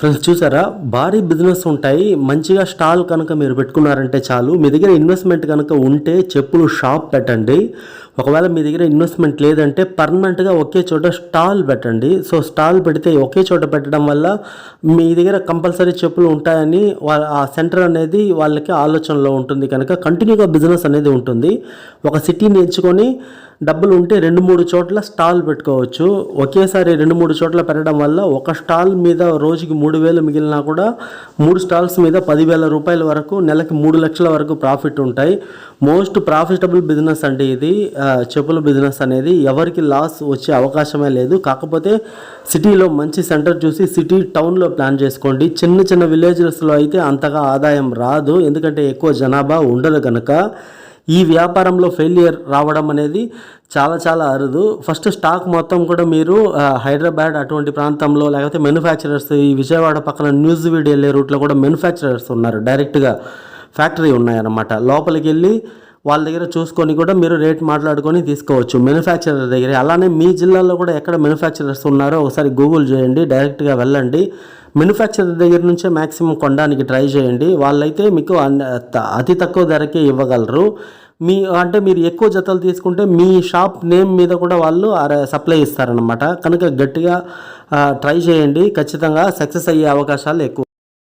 Friends చూసారా? భారీ business ఉంటాయి. మంచిగా స్టాల్ కనుక మీరు పెట్టుకున్నారంటే చాలు. మీ దగ్గర ఇన్వెస్ట్మెంట్ కనుక ఉంటే చెప్పులు షాప్ పెట్టండి. ఒకవేళ మీ దగ్గర ఇన్వెస్ట్మెంట్ లేదంటే పర్మనెంట్గా ఒకే చోట స్టాల్ పెట్టండి. సో స్టాల్ పెడితే ఒకే చోట పెట్టడం వల్ల మీ దగ్గర కంపల్సరీ చెప్పులు ఉంటాయని వాళ్ళ ఆ సెంటర్ అనేది వాళ్ళకి ఆలోచనలో ఉంటుంది. కనుక కంటిన్యూగా బిజినెస్ అనేది ఉంటుంది. ఒక సిటీని ఎంచుకొని డబ్బులు ఉంటే రెండు మూడు చోట్ల స్టాల్ పెట్టుకోవచ్చు. ఒకేసారి రెండు మూడు చోట్ల పెట్టడం వల్ల ఒక స్టాల్ మీద రోజుకి మూడు వేలు మిగిలినా కూడా మూడు స్టాల్స్ మీద పదివేల రూపాయల వరకు నెలకి మూడు లక్షల వరకు ప్రాఫిట్ ఉంటాయి. మోస్ట్ ప్రాఫిటబుల్ బిజినెస్ అండి ఇది. చెప్పుల బిజినెస్ అనేది ఎవరికి లాస్ వచ్చే అవకాశమే లేదు. కాకపోతే సిటీలో మంచి సెంటర్ చూసి సిటీ టౌన్లో ప్లాన్ చేసుకోండి. చిన్న చిన్న విలేజెస్లో అయితే అంతగా ఆదాయం రాదు. ఎందుకంటే ఎక్కువ జనాభా ఉండదు కనుక ఈ వ్యాపారంలో ఫెయిలియర్ రావడం అనేది చాలా చాలా అరుదు. ఫస్ట్ స్టాక్ మొత్తం కూడా మీరు హైదరాబాద్ అటువంటి ప్రాంతంలో లేకపోతే మ్యానుఫ్యాక్చరర్స్ ఈ విజయవాడ పక్కన న్యూస్ వీడియో వెళ్ళే రూట్లో కూడా మ్యానుఫ్యాక్చరర్స్ ఉన్నారు. డైరెక్ట్గా ఫ్యాక్టరీ ఉన్నాయన్నమాట. లోపలికి వెళ్ళి వాళ్ళ దగ్గర చూసుకొని కూడా మీరు రేట్ మాట్లాడుకొని తీసుకోవచ్చు. మ్యానుఫ్యాక్చరర్ దగ్గర. అలానే మీ జిల్లాలో కూడా ఎక్కడ మ్యానుఫ్యాక్చరర్స్ ఉన్నారో ఒకసారి గూగుల్ చేయండి డైరెక్ట్గా వెళ్ళండి. మ్యానుఫ్యాక్చరర్ దగ్గర నుంచే మ్యాక్సిమం కొనడానికి ట్రై చేయండి. వాళ్ళైతే మీకు అన్- అతి తక్కువ ధరకే ఇవ్వగలరు. మీ అంటే మీరు ఎక్కువ జతలు తీసుకుంటే మీ షాప్ నేమ్ మీద కూడా వాళ్ళు సప్లై ఇస్తారనమాట కనుక గట్టిగా ట్రై చేయండి. ఖచ్చితంగా సక్సెస్ అయ్యే అవకాశాలు ఎక్కువ.